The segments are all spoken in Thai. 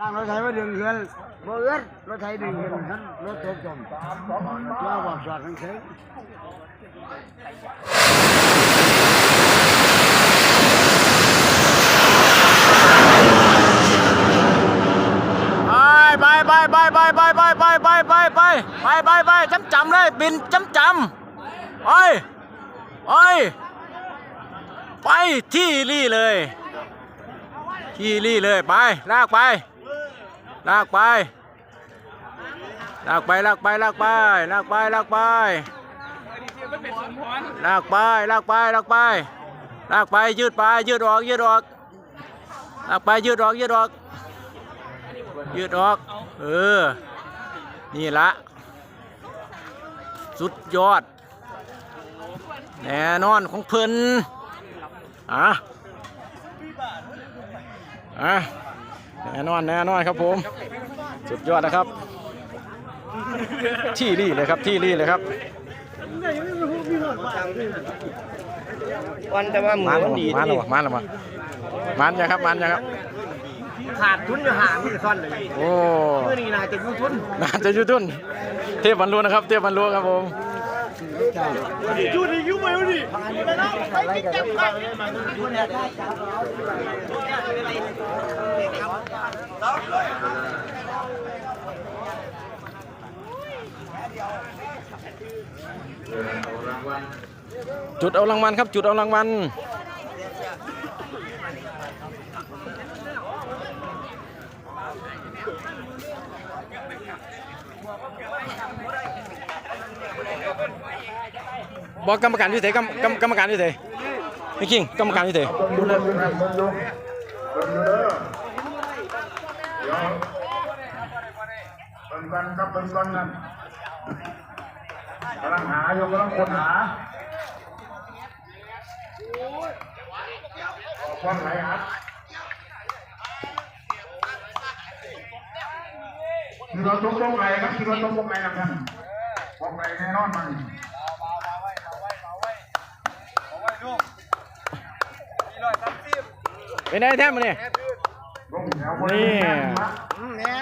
ตั้งรถไถมาดึงเงินบ่เอื้อนรถไถดึงเงินทั้งรถตกจมว่าบอกสอดทั้งเชิงไปไปไปไปไปไปไปไปไปไปไปไปไปจำจำเลยบินจำจำไปไปไปที่รี่เลยที่รี่เลยไปลากไป ลากไป ลากไปลากไปลากไปลากไปลากไปลากไปลากไปลากไปลากไปยืดไปยืดออกยืดออกลากไปยืดออกยืดออก ยืดออก เออ นี่ละ สุดยอด แน่นอนของเพิ่นอะอะ แน่นอนแน่นอนครับผม สุดยอดนะครับ ที่รี่เลยครับที่รี่เลยครับวันแต่ว่าหมูมันมันดีมันหรอมันหรอมันยังครับมันยังครับขาดทุนจะหาไม่ซ่อนเลยโอ้เมื่อนี้นายจะยุ่ทุนน่าจะอยุทุน เทพบรรลุนะครับ เทพบรรลุครับผมยุ่ดิยุ่ไปดิจุ จุดเอารางวัลครับ จุดเอารางวัลบอกกรรมการที่เถกรรมกรรมกรรมการที่เถไม่คิงกรรมการที่เถเป็นกันครับเป็นกันนั่น กำลังหาอยู่กำลังค้นหาความไหลอัดคือเราตกลงไหลครับคือเราตกลงไหลนะท่านตกไหลแน่นอนมันเป็นไงแท้มันนี่ลงแถวคนนี่แน่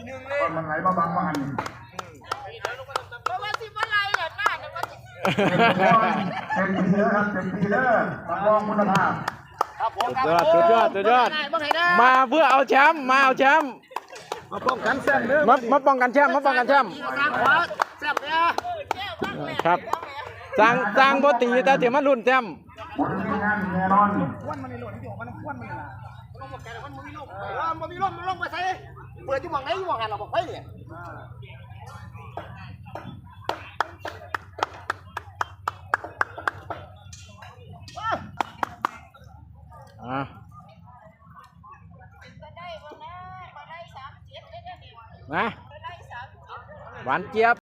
นนะแน่นตอนมันไหลมาบางมาหันเพราะว่าสิบ่ไล่แหละหน้าเนี่ยมันสิเต็มทีแล้วครับเต็มทีแล้วมาลองคุณภาพสุดยอดสุดยอดสุดยอดได้บ่ให้ได้มาเพื่อเอาแชมป์มาเอาแชมป์มาป้องกันแซงเด้อมามาป้องกันแชมป์มาป้องกันแชมป์ทางขวาแซงเนี่ยครับสร้างสร้างบตีแต่เดี๋ยวมาลุ้นแชมป์ผลงานแน่นอนมันมีลมมันมีลมมันลงมาใส่เปิดอยู่หม่องไหนอยู่หม่องหันเราบอ boleh cuma ngai mau là một kau ya à. à. bán chiếc